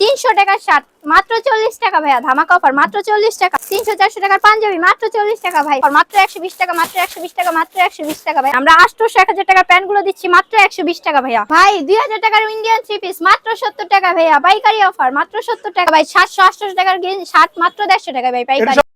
তিনশো টাকার শার্ট, মাত্র চল্লিশ টাকা ভাইয়া, ধামাকা অফার মাত্র চল্লিশ টাকা। তিনশো চারশো টাকার পাঞ্জাবি, মাত্র চল্লিশ টাকা ভাই। মাত্র একশো বিশ টাকা, মাত্র একশো বিশ টাকা, মাত্র একশো বিশ টাকা ভাই। আমরা আটশোশো এক হাজার টাকার প্যান্টগুলো দিচ্ছি, মাত্র একশো বিশ টাকা ভাইয়া। ভাই, দুই হাজার টাকার ইন্ডিয়ান থ্রি পিস মাত্র সত্তর টাকা ভাইয়া। পাইকারি অফার মাত্র সত্তর টাকা। ভাই, সাতশো আটশো টাকার শার্ট মাত্র দেড়শো টাকা ভাই, পাইকারি।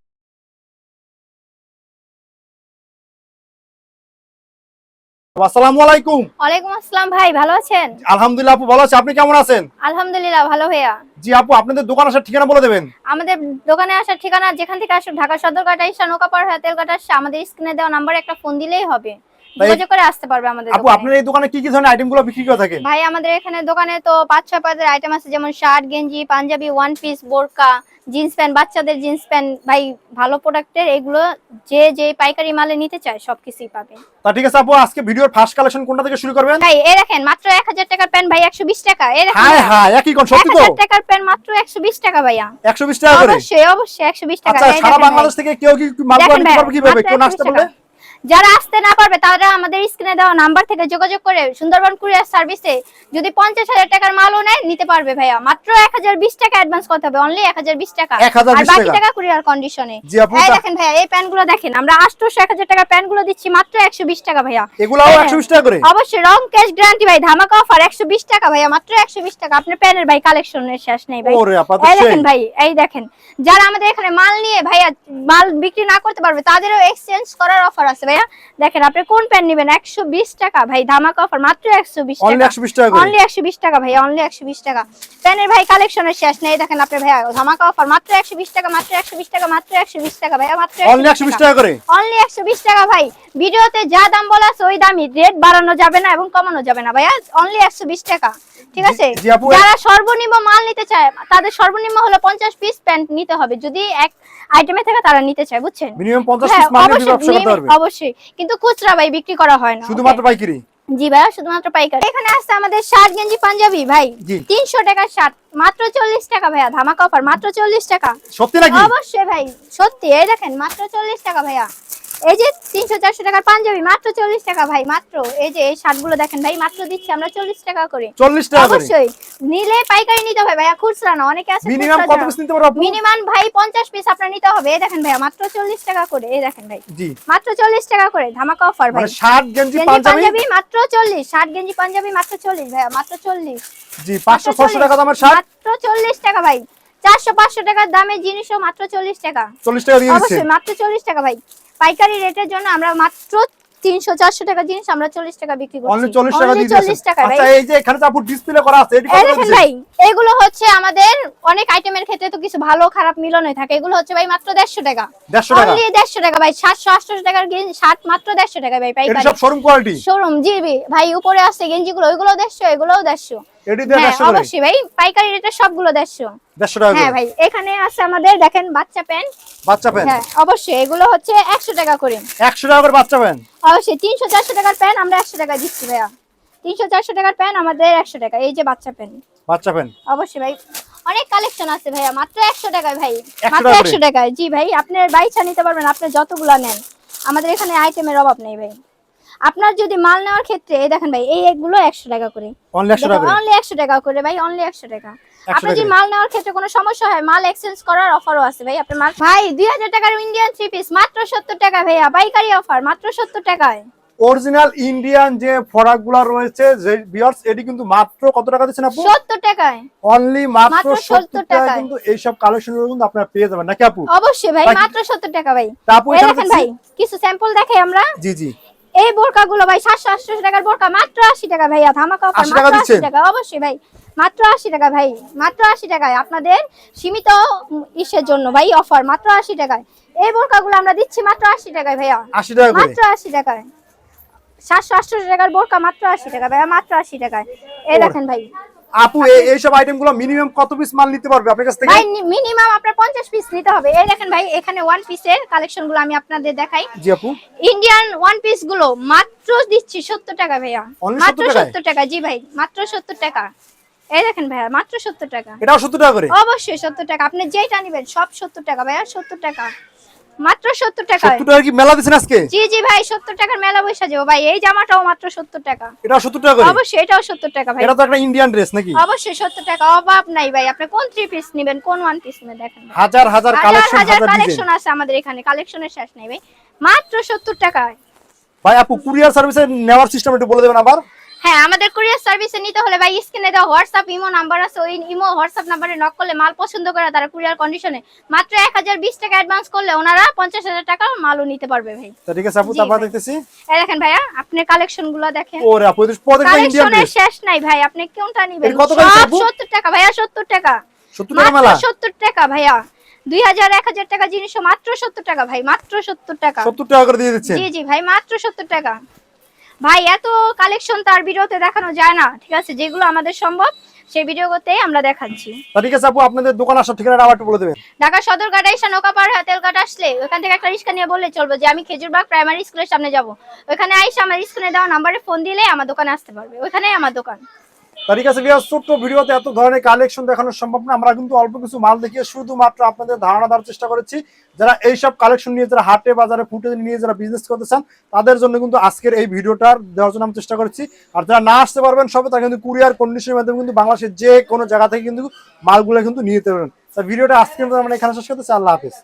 আসসালামু আলাইকুম। ওয়ালাইকুম আসসালাম ভাই ভালো আছেন? আলহামদুলিল্লাহ আপু ভালো আছে। আপনি কেমন আছেন? আলহামদুলিল্লাহ ভালো ভাইয়া। জি আপু আপনাদের দোকান আসার ঠিকানা বলে দেবেন। আমাদের দোকানে আসার ঠিকানা যেখান থেকে আসুন ঢাকা সদরঘাট আইসা নৌকাপাড় তেলঘাট আসছে আমাদের স্ক্রিনে দেওয়া নাম্বারে একটা ফোন দিলেই হবে। যোগাযোগ করে আসতে পারবে আমাদের আপু আপনার এই দোকানে কি কি ধরনের আইটেম বিক্রি করে থাকেন? ভাই আমাদের এখানে দোকানে তো পাঁচ ছয় আইটেম আছে যেমন শার্ট গেঞ্জি পাঞ্জাবি ওয়ান পিস বোরকা জিন্স প্যান্ট বাচ্চাদের জিন্স প্যান্ট ভাই ভালো প্রোডাক্টের এগুলো যে যে পাইকারি মালে নিতে চায় সবকিছুই পাবে। তা ঠিক আছে আপু আজকে ভিডিওর ফার্স্ট কালেকশন কোনটা থেকে শুরু করবেন? ভাই দেখেন মাত্র এক হাজার টাকার প্যান্ট ভাই একশো বিশ টাকা এ দেখেন। হ্যাঁ হ্যাঁ একই কোন সত্যি তো? হাজার টাকার প্যান্ট মাত্র একশো বিশ টাকা ভাইয়া। একশো বিশ টাকা করে? অবশ্যই অবশ্যই একশো বিশ টাকা আচ্ছা সারা বাংলাদেশ থেকে কেউ কি মাল নিতে পারবে কীভাবে মাত্র কেউ 120 আসতে টাকা। যারা আসতে না পারবে তারা আমাদের স্ক্রিনে দেওয়া নাম্বার থেকে যোগাযোগ করে সুন্দরবন কুরিয়ার সার্ভিসে যদি পঞ্চাশ হাজার টাকার মালও নেয় নিতে পারবে ভাইয়া। মাত্র এক হাজার বিশ টাকা অ্যাডভান্স করতে হবে অনলি এক হাজার বিশ টাকা। আর বাকি টাকা। কুরিয়ার কন্ডিশনে এই দেখেন ভাইয়া এই প্যান্টগুলো দেখেন আমরা আটশোশো এক হাজার টাকার প্যান্টগুলো দিচ্ছি মাত্র একশো বিশ টাকা ভাইয়া। এগুলাও হ্যাঁ। একশো বিশ টাকা করে? অবশ্যই রং ক্যাশ গ্যারান্টি ভাই ধামাকা অফার একশো বিশ টাকা ভাইয়া মাত্র একশো বিশ টাকা। আপনার প্যানের ভাই কালেকশনের শেষ নেই ভাই। এই দেখেন ভাই এই দেখেন যারা আমাদের এখানে মাল নিয়ে ভাইয়া মাল বিক্রি না করতে পারবে তাদেরও এক্সচেঞ্জ করার অফার আছে ভাইয়া দেখেন আপনি কোন প্যান্ট নেবেন একশো বিশ টাকা ভাই ধামাকা অফার মাত্র একশো বিশ টাকা অনলি একশো বিশ ভাই অনলি একশো বিশ টাকা প্যানের ভাই কালেকশনের শেষ নেই দেখেন আপনি ভাইয়া ধামাকা অফার মাত্র একশো বিশ টাকা মাত্র একশো বিশ টাকা মাত্র একশো বিশ টাকা ভাইয়া মাত্র একশো বিশ টাকা করে অনলি একশো বিশ টাকা ভাই ভিডিওতে যা দাম বলা ওই দামই রেট বাড়ানো যাবে না এবং কমানো যাবে না ভাইয়া অনলি একশো বিশ টাকা ঠিক আছে যারা সর্বনিম্ন মাল নিতে চায় তাদের সর্বনিম্ন হলো পঞ্চাশ পিস প্যান্ট নিতে হবে যদি এক আইটেমে থেকে তারা নিতে চায় বুঝছেন মিনিমাম পঞ্চাশ হ্যাঁ, পিস মাল নিয়ে অবশ্যই, ব্যবসা করতে পারবে নিয়মিত- অবশ্যই কিন্তু খুচরা ভাই বিক্রি করা হয় না। শুধুমাত্র পাইকারি? জি ভাইয়া শুধুমাত্র পাইকারি। এখানে আসছে আমাদের শার্ট গেঞ্জি পাঞ্জাবি ভাই। তিনশো টাকার শার্ট মাত্র চল্লিশ টাকা ভাইয়া ধামাকা অফার মাত্র চল্লিশ টাকা। সত্যি নাকি? অবশ্যই ভাই সত্যি এই দেখেন মাত্র চল্লিশ টাকা ভাইয়া। এই যে তিনশো চারশো টাকার পাঞ্জাবি মাত্র চল্লিশ টাকা ভাই মাত্র। এই যে এই শার্টগুলো দেখেন ভাই মাত্র দিচ্ছি আমরা চল্লিশ টাকা করে। চল্লিশ টাকা অবশ্যই। নিলে পাইকারি নিতে হবে ভাইয়া খুচরা না অনেকে আছে মিনিমাম কত পিস নিতে পারব মিনিমাম ভাই পঞ্চাশ পিস আপনার নিতে হবে। এই দেখেন ভাইয়া মাত্র চল্লিশ টাকা করে এই দেখেন ভাই। জি। মাত্র চল্লিশ টাকা করে ধামাকা অফার ভাই। মানে শার্ট গেঞ্জি গেঞ্জি পাঞ্জাবি? মাত্র চল্লিশ। শার্ট গেঞ্জি পাঞ্জাবি মাত্র চল্লিশ ভাইয়া মাত্র চল্লিশ। জি পাঁচশো মাত্র ছশো টাকা দামের শার্ট? মাত্র চল্লিশ টাকা ভাই। চারশো পাঁচশো টাকার দামের জিনিসও মাত্র চল্লিশ টাকা। চল্লিশ টাকা দিয়ে দিচ্ছে। অবশ্যই মাত্র চল্লিশ টাকা ভাই। পাইকারি রেটের জন্য আমরা মাত্র তিনশো চারশো টাকা জিনিস আমরা চল্লিশ টাকা বিক্রি করছি। অনলি টাকা দিয়ে টাকা আচ্ছা এই যে এখানে যে ডিসপ্লে করা আছে এটি দেখেন ভাই এগুলো হচ্ছে আমাদের অনেক আইটেমের ক্ষেত্রে তো কিছু ভালো খারাপ মিলন হয়ে থাকে। এগুলো হচ্ছে ভাই মাত্র দেড়শো টাকা। দেড়শো টাকা? অনলি দেড়শো টাকা ভাই। সাতশো আটশো টাকার গেঞ্জি শার্ট মাত্র দেড়শো টাকা ভাই এটি পাইকারি। সব শোরুম কোয়ালিটি শোরুম জি ভাই, উপরে আসছে গেঞ্জি গুলো ওইগুলো দেড়শো এগুলোও দেড়শো। এটি দিয়ে হ্যাঁ করে। অবশ্যই ভাই পাইকারি সবগুলো টাকা হ্যাঁ ভাই এখানে আছে আমাদের দেখেন বাচ্চা প্যান্ট। বাচ্চা প্যান্ট? হ্যাঁ অবশ্যই এগুলো হচ্ছে একশো টাকা করে। একশো টাকা করে বাচ্চা প্যান্ট? অবশ্যই টাকার প্যান্ট আমরা টাকা দিচ্ছি ভাইয়া। টাকার প্যান্ট আমাদের একশো টাকা এই যে বাচ্চা প্যান্ট। বাচ্চা প্যান্ট? অবশ্যই ভাই অনেক কালেকশন আছে ভাইয়া মাত্র একশো টাকায় ভাই। মাত্র টাকা করে? একশো টাকায়। জি ভাই আপনার বাইছা নিতে পারবেন আপনি যতগুলা নেন। আমাদের এখানে আইটেমের অভাব নেই ভাই। আপনার যদি মাল নেওয়ার ক্ষেত্রে এই দেখেন ভাই এই এগুলো একশো টাকা করে। অনলি একশো টাকা করে? ভাই অনলি একশো টাকা। 100 আপনি যদি মাল নেওয়ার ক্ষেত্রে কোনো সমস্যা হয় মাল এক্সচেঞ্জ করার অফারও আছে ভাই আপনার মাল ভাই দুই হাজার টাকার ইন্ডিয়ান থ্রি পিস মাত্র সত্তর টাকা ভাইয়া পাইকারি অফার মাত্র সত্তর টাকায়। অরিজিনাল ইন্ডিয়ান যে প্রোডাক্টগুলা রয়েছে যে বিয়ার্স এটি কিন্তু মাত্র কত টাকা দিচ্ছেন আপু? সত্তর টাকায়। অনলি মাত্র মাত্র 70 70 টাকা। কিন্তু এইসব কালেকশন কিন্তু আপনারা পেয়ে যাবেন নাকি আপু? অবশ্যই ভাই মাত্র সত্তর টাকা ভাই। আপু দেখেন ভাই কিছু স্যাম্পল দেখাই আমরা। জি জি। এই বোরকাগুলো ভাই সাতশো আটশো টাকার বোরকা মাত্র আশি টাকা ভাইয়া ধামাকা অফার মাত্র আশি? টাকা অবশ্যই ভাই মাত্র আশি টাকা ভাই মাত্র আশি টাকায় আপনাদের সীমিত ইসের জন্য ভাই অফার মাত্র আশি টাকায়। এই বোরকা গুলো আমরা দিচ্ছি মাত্র আশি টাকায় ভাইয়া। আশি টাকা মাত্র আশি টাকায়। সাতশো আটশো টাকার বোরকা মাত্র আশি টাকা ভাইয়া মাত্র আশি টাকায়। এই দেখেন ভাই আপু এই এইসব আইটেমগুলো মিনিমাম কত পিস মাল নিতে পারবে আপনার কাছ থেকে? ভাই মিনিমাম আপনার পঞ্চাশ পিস নিতে হবে। এই দেখেন ভাই এখানে ওয়ান পিসের কালেকশনগুলো আমি আপনাদের দেখাই। জি আপু। ইন্ডিয়ান ওয়ান পিসগুলো মাত্র দিচ্ছি সত্তর টাকা ভাইয়া। মাত্র 70 সত্তর টাকা জি ভাই মাত্র সত্তর টাকা। এই দেখেন ভাইয়া মাত্র সত্তর টাকা। এটাও সত্তর টাকা করে? অবশ্যই সত্তর টাকা। আপনি যেটা নিবেন সব সত্তর টাকা ভাইয়া সত্তর টাকা। মাত্র সত্তর টাকা। সত্তর টাকা কি মেলা আজকে? জি জি ভাই সত্তর টাকার মেলা বৈশা যাব ভাই এই জামাটাও মাত্র সত্তর টাকা। এটা সত্তর টাকা করে? অবশ্যই এটাও সত্তর টাকা ভাই। এটা তো একটা ইন্ডিয়ান ড্রেস নাকি? অবশ্যই সত্তর টাকা অভাব নাই ভাই। আপনি কোন থ্রি পিস নেবেন কোন ওয়ান পিস নেবেন দেখেন। হাজার হাজার কালেকশন হাজার কালেকশন আছে আমাদের এখানে কালেকশনের শেষ নাই ভাই। মাত্র সত্তর টাকায়। ভাই আপু কুরিয়ার সার্ভিসে নেওয়ার সিস্টেম একটু বলে দেবেন আবার। হ্যাঁ আমাদের কুরিয়ার সার্ভিসে নিতে হলে ভাই স্ক্রিনে দেওয়া হোয়াটসঅ্যাপ ইমো নাম্বার আছে ওই ইমো হোয়াটসঅ্যাপ নাম্বারে নক করলে মাল পছন্দ করে তারা কুরিয়ার কন্ডিশনে মাত্র এক হাজার বিশ টাকা অ্যাডভান্স করলে ওনারা পঞ্চাশ হাজার টাকা মালও নিতে পারবে ভাই। তা ঠিক আছে আপু তারপর দেখতেছি। এই দেখেন ভাইয়া আপনি কালেকশনগুলো দেখেন। ওরে আপু এটা প্রত্যেকটা ইন্ডিয়ান কালেকশনের ড্রেস শেষ নাই ভাই আপনি কোনটা নিবেন? সব আপু? সত্তর টাকা ভাইয়া সত্তর টাকা। সত্তর টাকা মেলা? টাকা ভাইয়া। দুই হাজার এক হাজার টাকা জিনিসও মাত্র সত্তর টাকা ভাই মাত্র সত্তর টাকা। সত্তর টাকা করে দিয়ে দিচ্ছেন? জি জি ভাই মাত্র সত্তর টাকা। ভাই এত কালেকশন তার ভিডিওতে দেখানো যায় না ঠিক আছে? যেগুলো আমাদের সম্ভব সেই ভিডিও করতে আমরা দেখাচ্ছি। ঠিক আছে আপু আপনাদের দোকান আসার ঠিকানাটা আবার একটু বলে দেবেন। ঢাকা সদর ঘাটে এসে নৌকা পার হয়ে তেলঘাট আসলে ওখান থেকে একটা রিক্সা নিয়ে বললে চলবে যে আমি খেজুরবাগ প্রাইমারি স্কুলের সামনে যাব। ওখানে আইসা আমার স্কুলে দেওয়া নাম্বারে ফোন দিলে আমার দোকানে আসতে পারবে। ওখানেই আমার দোকান। ছোট্ট ভিডিওতে এত ধরনের কালেকশন সম্ভব না। আমরা কিন্তু অল্প কিছু মাল দেখিয়ে শুধুমাত্র আপনাদের ধারণা দেওয়ার চেষ্টা করেছি। যারা কালেকশন নিয়ে, যারা হাটে, বাজারে ফুটে নিয়ে যারা বিজনেস করতে চান, তাদের জন্য কিন্তু আজকের এই ভিডিওটার দেওয়ার জন্য আমি চেষ্টা করেছি। আর যারা না আসতে পারবেন সবে, তারা কিন্তু কুরিয়ার কন্ডিশনের মাধ্যমে কিন্তু বাংলাদেশের যে কোনো জায়গা থেকে কিন্তু মালগুলো কিন্তু নিয়ে যেতে পারবেন। ভিডিওটা আজকে আমরা এখানে শেষ করতেছি। আল্লাহ হাফিজ।